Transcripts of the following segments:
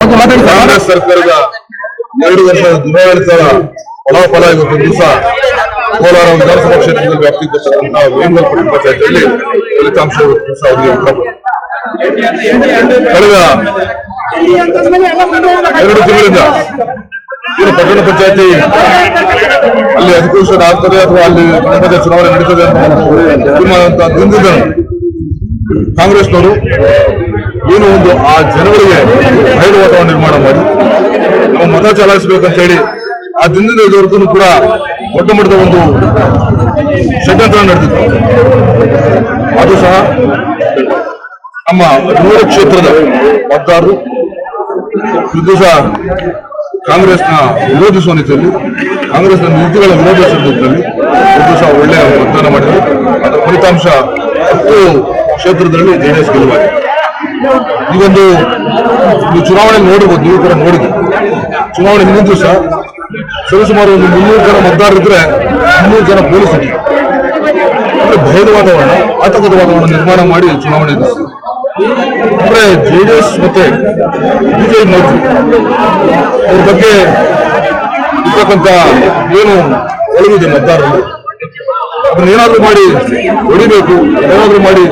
ಕಾಂಗ್ರೆಸ್ ಸರ್ಕಾರದ ಎರಡು ವರ್ಷದ ದುರಾಡಳಿತದ ಫಲಾಫಲ ಇವತ್ತು ದಿವಸ ಕೋಲಾರ ವಿಧಾನಸಭಾ ಕ್ಷೇತ್ರದ ಪಂಚಾಯತಿಯಲ್ಲಿ ಫಲಿತಾಂಶ ಅವರಿಗೆ ಎರಡು ತಿಂಗಳಿಂದ ಇವರು ಪಂಚಾಯತಿ ಅಲ್ಲಿ ಅಧಿಕೃತ ಆಗ್ತದೆ ಅಥವಾ ಅಲ್ಲಿ ಚುನಾವಣೆ ನಡೀತದೆ ಅಂತ ದಿನದಿಂದ ಕಾಂಗ್ರೆಸ್ನವರು ಏನು ಒಂದು ಆ ಜನಗಳಿಗೆ ಬಯಲು ವಾತಾವರಣ ನಿರ್ಮಾಣ ಮಾಡಿ ನಾವು ಮತ ಚಲಾಯಿಸಬೇಕಂತ ಹೇಳಿ ಆ ದಿನದಿಂದ ಇದುವರೆಗೂ ಕೂಡ ದೊಡ್ಡ ಮಟ್ಟದ ಒಂದು ಷಡ್ಯಂತ್ರ ನಡೆದಿತ್ತು. ಅದು ಸಹ ನಮ್ಮ ಮೂರು ಕ್ಷೇತ್ರದ ಮತದಾರರು, ಇದು ಸಹ ಕಾಂಗ್ರೆಸ್ನ ವಿರೋಧಿಸುವ ನಿಟ್ಟಿನಲ್ಲಿ, ಕಾಂಗ್ರೆಸ್ನ ನೀತಿಗಳ ವಿರೋಧಿಸುವ ನಿಟ್ಟಿನಲ್ಲಿ, ಇದು ಸಹ ಒಳ್ಳೆಯ ಮತದಾನ ಮಾಡಿದರು. ಅದರ ಫಲಿತಾಂಶ ಹತ್ತು ಕ್ಷೇತ್ರದಲ್ಲಿ ಜೆಡಿಎಸ್ ಗೆಲುವಾಗಿದೆ ಈ ಒಂದು ನೀವು ಚುನಾವಣೆ ನೋಡಬಹುದು ನೀವು ಕೂಡ ನೋಡಿದ್ರು. ಚುನಾವಣೆ ಹಿಂದಿನ ದಿವಸ ಸರಿಸುಮಾರು ಒಂದು ಮುನ್ನೂರು ಜನ ಮತದಾರರಿದ್ರೆ ಮುನ್ನೂರು ಜನ ಪೊಲೀಸರು ಭಯದ ವಾತಾವರಣ, ಆತಂಕದ ವಾತಾವರಣ ನಿರ್ಮಾಣ ಮಾಡಿ ಚುನಾವಣೆ. ಅಂದ್ರೆ ಜೆಡಿಎಸ್ ಮತ್ತೆ ಬಿಜೆಪಿ ಮೈತ್ರಿ, ಅವ್ರ ಬಗ್ಗೆ ಇರ್ತಕ್ಕಂಥ ಏನು ಒಳಗಿದೆ ಮತದಾರರು ಅದನ್ನ ಏನಾದ್ರೂ ಮಾಡಿ, ಹೊಡಿಬೇಕು ಏನಾದ್ರೂ ಮಾಡಿ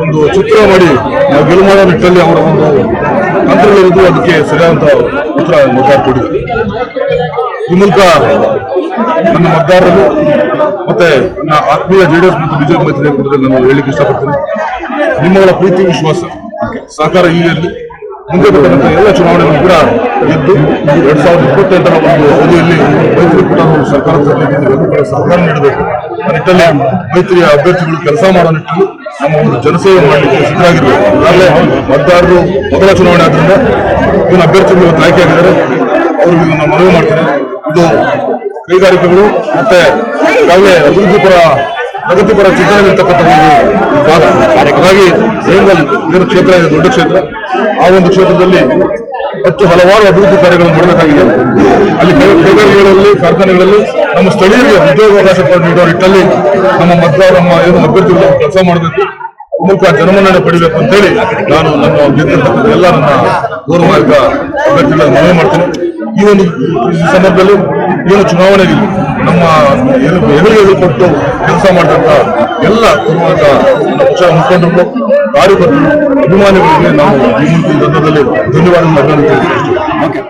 ಒಂದು ಚಿತ್ರ ಮಾಡಿ ನಾವು ಗೆಲುವು ಮಾಡೋ ನಿಟ್ಟಿನಲ್ಲಿ ಅವರ ಒಂದು ತಂತ್ರಗಳಿದ್ದು ಅದಕ್ಕೆ ಸರಿಯಾದಂತ ಉತ್ತರ ಮತದಾರ ಈ ಮೂಲಕ ನನ್ನ ಮತದಾರರು ಮತ್ತೆ ನನ್ನ ಆತ್ಮೀಯ ಜೆಡಿಎಸ್ ಮತ್ತು ಬಿಜೆಪಿ ಮೈತ್ರಿ ಕೂಡ ನಾನು ಹೇಳಿಕ್ಕೆ ಇಷ್ಟಪಡ್ತೀನಿ. ನಿಮ್ಮಗಳ ಪ್ರೀತಿ, ವಿಶ್ವಾಸ, ಸಹಕಾರ ಈ ಇರಲಿ ಮುಂದೆ ಬರ್ತಕ್ಕಂಥ ಎಲ್ಲ ಚುನಾವಣೆಗಳು ಕೂಡ ಗೆದ್ದು ಎರಡ್ ಸಾವಿರದ ಇಪ್ಪತ್ತೆಂಟರ ಒಂದು ಅವಧಿಯಲ್ಲಿ ಮೈತ್ರಿಕೂಟ ನಾವು ಸರ್ಕಾರ ತರಲಿಕ್ಕೆ ಎಲ್ಲರೂ ಕೂಡ ಸಹಕಾರ ನೀಡಬೇಕು. ಆ ನಿಟ್ಟಲ್ಲಿ ಮೈತ್ರಿಯ ಅಭ್ಯರ್ಥಿಗಳು ಕೆಲಸ ಮಾಡೋ ನಿಟ್ಟಲ್ಲಿ ನಮ್ಮ ಒಂದು ಜನಸೇವೆ ಮಾಡಲಿಕ್ಕೆ ಸಿದ್ಧರಾಗಿರಬೇಕು. ಈಗಾಗಲೇ ಮತದಾರರು ಮೊದಲ ಚುನಾವಣೆ ಆದ್ರಿಂದ ಇವನ್ನ ಅಭ್ಯರ್ಥಿಗಳು ಇವತ್ತು ಆಯ್ಕೆ ಆಗಿದ್ದಾರೆ ಅವ್ರಿಗೆ ನಾನು ಮನವಿ ಮಾಡ್ತಾರೆ. ಇದು ಕೈಗಾರಿಕೆಗಳು ಮತ್ತೆ ಈಗಾಗಲೇ ಅಭಿವೃದ್ಧಿ ಪರ ಪ್ರಗತಿಪರ ಪರ ಒಂದು ಭಾಗ. ಹಾಗಾಗಿ ಏನು ಕ್ಷೇತ್ರ, ಇದೆ ದೊಡ್ಡ ಕ್ಷೇತ್ರ. ಆ ಒಂದು ಕ್ಷೇತ್ರದಲ್ಲಿ ಹತ್ತು ಹಲವಾರು ಅಭಿವೃದ್ಧಿ ಕಾರ್ಯಗಳನ್ನು ಮಾಡಬೇಕಾಗಿದೆ ಅಲ್ಲಿ ಕೈಗಾರಿಕೆಗಳಲ್ಲಿ ಕಾರ್ಖಾನೆಗಳಲ್ಲಿ ನಮ್ಮ ಸ್ಥಳೀಯರಿಗೆ ಉದ್ಯೋಗಾವಕಾಶ ನೀಡುವ ನಿಟ್ಟಲ್ಲಿ ನಮ್ಮ ಮಕ್ಕಳ ನಮ್ಮ ಏನು ಅಭ್ಯರ್ಥಿಗಳು ಕೆಲಸ ಮಾಡಬೇಕು ಮೂಲಕ ಜನಮನ್ನಣೆ ಪಡಿಬೇಕು ಅಂತೇಳಿ ನಾನು ನಮ್ಮ ಗೆದ್ದಿರ್ತಕ್ಕಂಥ ಎಲ್ಲ ನನ್ನ ಗೌರವಾಯಕ ಅಭ್ಯರ್ಥಿಗಳನ್ನು ಮನವಿ ಮಾಡ್ತೇನೆ. ಈ ಒಂದು ಸಂದರ್ಭದಲ್ಲಿ ಏನು ಚುನಾವಣೆಗೆ ನಮ್ಮ ಎದುರು ಕೊಟ್ಟು ಕೆಲಸ ಮಾಡಿದಂತ ಎಲ್ಲ ಕುಟುಂಬದ ಪಕ್ಷ ಮುಖಂಡರು, ಕಾರ್ಯಕರ್ತರು, ಅಭಿಮಾನಿಗಳಿಗೆ ನಾವು ಈ ಮುಂದಿನ ಧನ್ಯವಾದ